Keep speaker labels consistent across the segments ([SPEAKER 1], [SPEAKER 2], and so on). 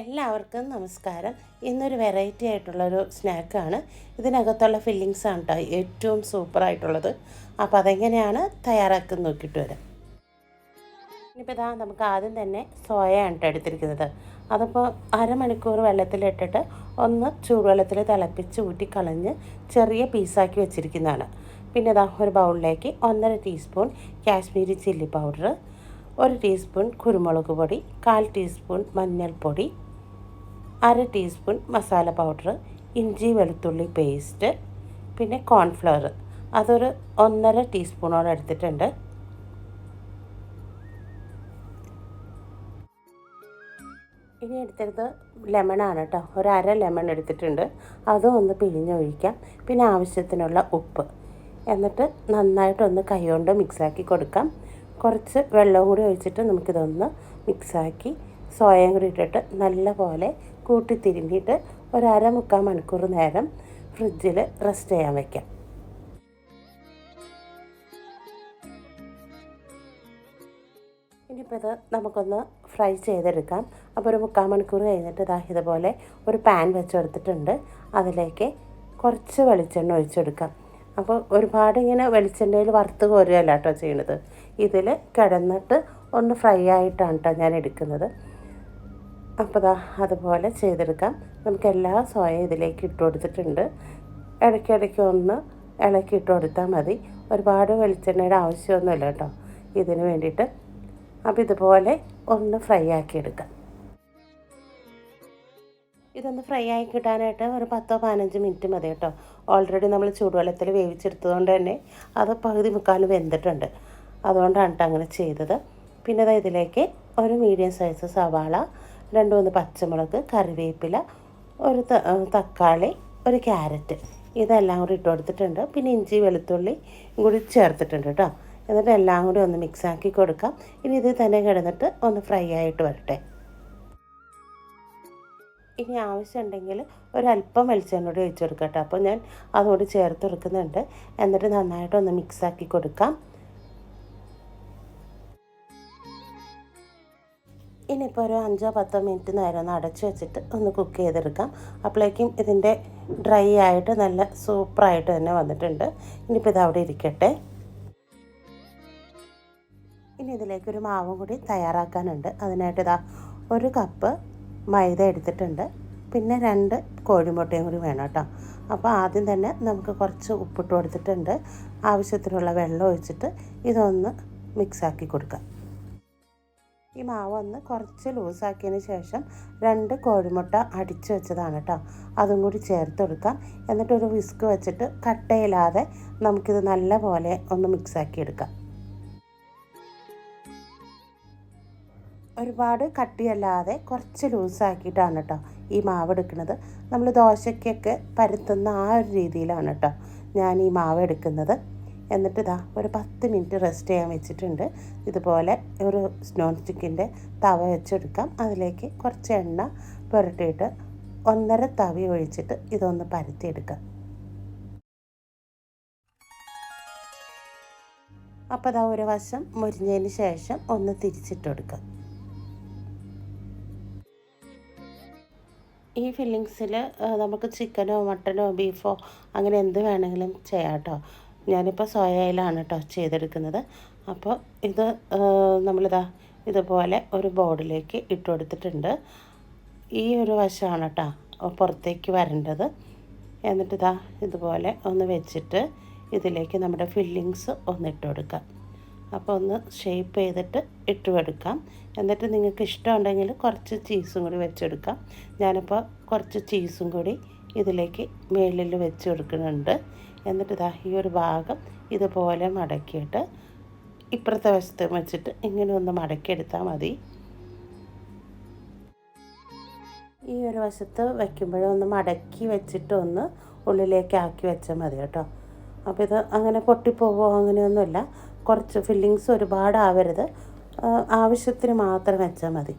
[SPEAKER 1] എല്ലാവർക്കും നമസ്കാരം. ഇന്നൊരു വെറൈറ്റി ആയിട്ടുള്ളൊരു സ്നാക്കാണ് ഇതിനകത്തുള്ള ഫില്ലിങ്സ് ആണ് കേട്ടോ ഏറ്റവും സൂപ്പറായിട്ടുള്ളത് അപ്പോൾ അതെങ്ങനെയാണ് തയ്യാറാക്കുന്ന നോക്കിയിട്ട് വരാം. ഇനിയിപ്പോൾ ഇതാ നമുക്ക് ആദ്യം തന്നെ സോയയാണ് കേട്ടോ എടുത്തിരിക്കുന്നത്. അതിപ്പോൾ അരമണിക്കൂർ വെള്ളത്തിലിട്ടിട്ട് ഒന്ന് ചൂടുവെള്ളത്തിൽ തിളപ്പിച്ച് ഊറ്റി കളഞ്ഞ് ചെറിയ പീസാക്കി വെച്ചിരിക്കുന്നതാണ്. പിന്നെ ഇതാ ഒരു ബൗളിലേക്ക് ഒന്നര ടീസ്പൂൺ കാശ്മീരി ചില്ലി പൗഡർ ഒരു ടീസ്പൂൺ കുരുമുളക് പൊടി കാൽ ടീസ്പൂൺ മഞ്ഞൾപ്പൊടി അര ടീസ്പൂൺ മസാല പൗഡർ ഇഞ്ചി വെളുത്തുള്ളി പേസ്റ്റ് പിന്നെ കോൺഫ്ലവർ അതൊരു ഒന്നര ടീസ്പൂണോളം എടുത്തിട്ടുണ്ട്. ഇനി എടുത്തത് ലെമണാണ് കേട്ടോ ഒരു അര ലെമൺ എടുത്തിട്ടുണ്ട്. അതും ഒന്ന് പിഴിഞ്ഞൊഴിക്കാം. പിന്നെ ആവശ്യത്തിനുള്ള ഉപ്പ്. എന്നിട്ട് നന്നായിട്ടൊന്ന് കൈകൊണ്ട് മിക്സാക്കി കൊടുക്കാം. കുറച്ച് വെള്ളം കൂടി ഒഴിച്ചിട്ട് നമുക്കിതൊന്ന് മിക്സാക്കി സോയം കൂടി ഇട്ടിട്ട് നല്ല പോലെ കൂട്ടി തിരുമ്മിയിട്ട് ഒരു മുക്കാൽ മണിക്കൂർ നേരം ഫ്രിഡ്ജിൽ റെസ്റ്റ് ചെയ്യാൻ വയ്ക്കാം ഇനിയിപ്പോൾ ഇത് നമുക്കൊന്ന് ഫ്രൈ ചെയ്തെടുക്കാം. അപ്പോൾ ഒരു മുക്കാൽ മണിക്കൂർ കഴിഞ്ഞിട്ട് ഇതാ ഇതുപോലെ ഒരു പാൻ വെച്ചെടുത്തിട്ടുണ്ട്. അതിലേക്ക് കുറച്ച് വെളിച്ചെണ്ണ ഒഴിച്ചെടുക്കാം. അപ്പോൾ ഒരുപാട് ഇങ്ങനെ വെളിച്ചെണ്ണയിൽ വറുത്ത് കോരുകയല്ല കേട്ടോ ചെയ്യണത്. ഇതിൽ കിടന്നിട്ട് ഒന്ന് ഫ്രൈ ആയിട്ടാണ് കേട്ടോ ഞാൻ എടുക്കുന്നത്. അപ്പോൾ ദാ അതുപോലെ ചെയ്തെടുക്കാം. നമുക്ക് എല്ലാ സോയ ഇതിലേക്ക് ഇട്ട് കൊടുത്തിട്ടുണ്ട്. ഇടയ്ക്കിടയ്ക്ക് ഒന്ന് ഇളക്കി ഇട്ട് കൊടുത്താൽ മതി. ഒരുപാട് വെളിച്ചെണ്ണയുടെ ആവശ്യമൊന്നുമില്ല കേട്ടോ ഇതിന് വേണ്ടിയിട്ട്. അപ്പോൾ ഇതുപോലെ ഒന്ന് ഫ്രൈ ആക്കി എടുക്കാം. ഇതൊന്ന് ഫ്രൈ ആയി കിട്ടാനായിട്ട് ഒരു പത്തോ പതിനഞ്ച് മിനിറ്റ് മതി കേട്ടോ. ഓൾറെഡി നമ്മൾ ചൂടുവെള്ളത്തിൽ വേവിച്ചെടുത്തതുകൊണ്ട് തന്നെ അത് പകുതി മുക്കാൽ വെന്തിട്ടുണ്ട്. അതുകൊണ്ടാണ് കേട്ടോ അങ്ങനെ ചെയ്തത്. പിന്നെ അതാ ഇതിലേക്ക് ഒരു മീഡിയം സൈസ് സവാള രണ്ട് മൂന്ന് പച്ചമുളക് കറിവേപ്പില ഒരു തക്കാളി ഒരു ക്യാരറ്റ് ഇതെല്ലാം കൂടി ഇട്ട് കൊടുത്തിട്ടുണ്ട്. പിന്നെ ഇഞ്ചി വെളുത്തുള്ളി കൂടി ചേർത്തിട്ടുണ്ട് കേട്ടോ എന്നിട്ട് എല്ലാം കൂടി ഒന്ന് മിക്സാക്കി കൊടുക്കാം. ഇനി ഇത് തന്നെ കിടന്നിട്ട് ഒന്ന് ഫ്രൈ ആയിട്ട് വരട്ടെ. ഇനി ആവശ്യമുണ്ടെങ്കിൽ ഒരല്പം വെളിച്ചെണ്ണ കൂടി ഒഴിച്ചു കൊടുക്കാം കേട്ടോ അപ്പോൾ ഞാൻ അതുകൂടി ചേർത്ത് കൊടുക്കുന്നുണ്ട്. എന്നിട്ട് നന്നായിട്ടൊന്ന് മിക്സാക്കി കൊടുക്കാം. ഇനിയിപ്പോൾ ഒരു അഞ്ചോ പത്തോ മിനിറ്റ് നേരം ഒന്ന് അടച്ച് വെച്ചിട്ട് ഒന്ന് കുക്ക് ചെയ്തെടുക്കാം. അപ്പോഴേക്കും ഇതിന്റെ ഡ്രൈ ആയിട്ട് നല്ല സൂപ്പറായിട്ട് തന്നെ വന്നിട്ടുണ്ട്. ഇനിയിപ്പോൾ ഇത് അവിടെ ഇരിക്കട്ടെ. ഇനി ഇതിലേക്കൊരു മാവും കൂടി തയ്യാറാക്കാനുണ്ട്. അതിനായിട്ട് ഇതാ ഒരു കപ്പ് മൈദ എടുത്തിട്ടുണ്ട്. പിന്നെ രണ്ട് കോഴിമുട്ടയും കൂടി വേണം കേട്ടോ. അപ്പോൾ ആദ്യം തന്നെ നമുക്ക് കുറച്ച് ഉപ്പിട്ട് കൊടുത്തിട്ടുണ്ട്. ആവശ്യത്തിനുള്ള വെള്ളം ഒഴിച്ചിട്ട് ഇതൊന്ന് മിക്സാക്കി കൊടുക്കാം. ഈ മാവ് ഒന്ന് കുറച്ച് ലൂസാക്കിയതിന് ശേഷം രണ്ട് കോഴിമുട്ട അടിച്ചു വെച്ചതാണ് കേട്ടോ. അതും കൂടി ചേർത്ത് കൊടുക്കാം. എന്നിട്ട് ഒരു വിസ്ക് വെച്ചിട്ട് കട്ടയില്ലാതെ നമുക്കിത് നല്ല പോലെ ഒന്ന് മിക്സാക്കി എടുക്കാം. ഒരുപാട് കട്ടിയല്ലാതെ കുറച്ച് ലൂസാക്കിയിട്ടാണ് കേട്ടോ ഈ മാവ് എടുക്കുന്നത്. നമ്മൾ ദോശയ്ക്കൊക്കെ പരത്തുന്ന ആ ഒരു രീതിയിലാണ് കേട്ടോ ഞാൻ ഈ മാവ് എടുക്കുന്നത്. എന്നിട്ട് ഇതാ ഒരു പത്ത് മിനിറ്റ് റെസ്റ്റ് ചെയ്യാൻ വെച്ചിട്ടുണ്ട്. ഇതുപോലെ ഒരു നോൺ സ്റ്റിക്കിന്റെ തവ വെച്ചെടുക്കാം. അതിലേക്ക് കുറച്ച് എണ്ണ പുരട്ടിയിട്ട് ഒന്നര തവി ഒഴിച്ചിട്ട് ഇതൊന്ന് പരത്തിയെടുക്കാം. അപ്പോൾ അതാ ഒരു വശം മുരിഞ്ഞതിന് ശേഷം ഒന്ന് തിരിച്ചിട്ട് കൊടുക്കാം ഈ ഫില്ലിങ്സിൽ നമുക്ക് ചിക്കനോ മട്ടനോ ബീഫോ അങ്ങനെ എന്ത് വേണമെങ്കിലും ചെയ്യാം കേട്ടോ ഞാനിപ്പോൾ സോയയിലാണ് കേട്ടോ ചെയ്തെടുക്കുന്നത്. അപ്പോൾ ഇത് നമ്മളിതാ ഇതുപോലെ ഒരു ബോർഡിലേക്ക് ഇട്ട് കൊടുത്തിട്ടുണ്ട്. ഈ ഒരു വശമാണ് കേട്ടോ പുറത്തേക്ക് വരേണ്ടത്. എന്നിട്ടിതാ ഇതുപോലെ ഒന്ന് വെച്ചിട്ട് ഇതിലേക്ക് നമ്മുടെ ഫില്ലിങ്സ് ഒന്ന് ഇട്ട് കൊടുക്കാം. അപ്പോൾ ഒന്ന് ഷേപ്പ് ചെയ്തിട്ട് ഇട്ട് കൊടുക്കാം. എന്നിട്ട് നിങ്ങൾക്ക് ഇഷ്ടമുണ്ടെങ്കിൽ കുറച്ച് ചീസും കൂടി വെച്ചെടുക്കാം ഞാനിപ്പോൾ കുറച്ച് ചീസും കൂടി ഇതിലേക്ക് മേളിൽ വെച്ച് കൊടുക്കുന്നുണ്ട്. എന്നിട്ട് ഇതാ ഈ ഒരു ഭാഗം ഇതുപോലെ മടക്കിയിട്ട് ഇപ്പുറത്തെ വശത്ത് വെച്ചിട്ട് ഇങ്ങനെ ഒന്ന് മടക്കിയെടുത്താൽ മതി. ഈ ഒരു വശത്ത് വയ്ക്കുമ്പോഴും ഒന്ന് മടക്കി വെച്ചിട്ട് ഒന്ന് ഉള്ളിലേക്ക് ആക്കി വെച്ചാൽ മതി കേട്ടോ. അപ്പോൾ ഇത് അങ്ങനെ പൊട്ടിപ്പോകുമോ അങ്ങനെയൊന്നുമില്ല. കുറച്ച് ഫില്ലിങ്സ് ഒരുപാട് ആവരുത് ആവശ്യത്തിന് മാത്രം വെച്ചാൽ മതി.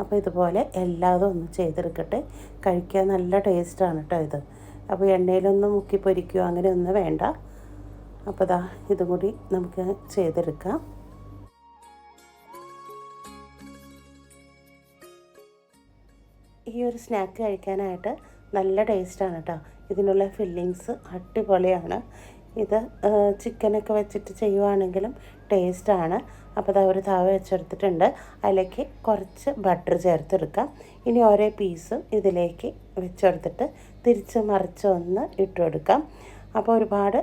[SPEAKER 1] അപ്പോൾ ഇതുപോലെ എല്ലാതും ഒന്ന് ചെയ്തെടുക്കട്ടെ. കഴിക്കാൻ നല്ല ടേസ്റ്റാണ് കേട്ടോ ഇത്. അപ്പോൾ എണ്ണയിലൊന്നും മുക്കി പൊരിക്കുകയോ അങ്ങനെയൊന്നും വേണ്ട. അപ്പോൾ ദാ ഇതും കൂടി നമുക്ക് ചെയ്തെടുക്കാം. ഈ ഒരു സ്നാക്ക് കഴിക്കാനായിട്ട് നല്ല ടേസ്റ്റാണ് കേട്ടോ ഇതിനുള്ള ഫില്ലിങ്സ് അടിപൊളിയാണ്. ഇത് ചിക്കനൊക്കെ വെച്ചിട്ട് ചെയ്യുവാണെങ്കിലും ടേസ്റ്റാണ്. അപ്പോൾ അത് ഒരു തവ വെച്ചെടുത്തിട്ടുണ്ട്. അതിലേക്ക് കുറച്ച് ബട്ടർ ചേർത്തെടുക്കാം. ഇനി ഓരോ പീസും ഇതിലേക്ക് വെച്ചെടുത്തിട്ട് തിരിച്ച് മറിച്ച് ഒന്ന് ഇട്ട് കൊടുക്കാം അപ്പോൾ ഒരുപാട്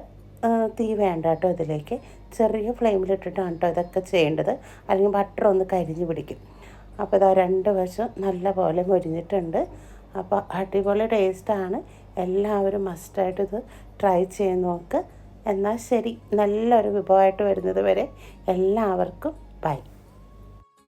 [SPEAKER 1] തീ വേണ്ട കേട്ടോ ഇതിലേക്ക്. ചെറിയ ഫ്ലെയിമിലിട്ടിട്ടാണ് കേട്ടോ ഇതൊക്കെ ചെയ്യേണ്ടത്. അല്ലെങ്കിൽ ബട്ടർ ഒന്ന് കരിഞ്ഞു പിടിക്കും. അപ്പോൾ ഇതാ രണ്ട് വശം നല്ല പോലെ മൊരിഞ്ഞിട്ടുണ്ട്. അപ്പോൾ അടിപൊളി ടേസ്റ്റാണ്. എല്ലാവരും മസ്റ്റായിട്ട് ഇത് ട്രൈ ചെയ്ത് നോക്ക്. എന്നാൽ ശരി നല്ലൊരു വിഭവമായിട്ട് വരുന്നത് വരെ എല്ലാവർക്കും ബൈ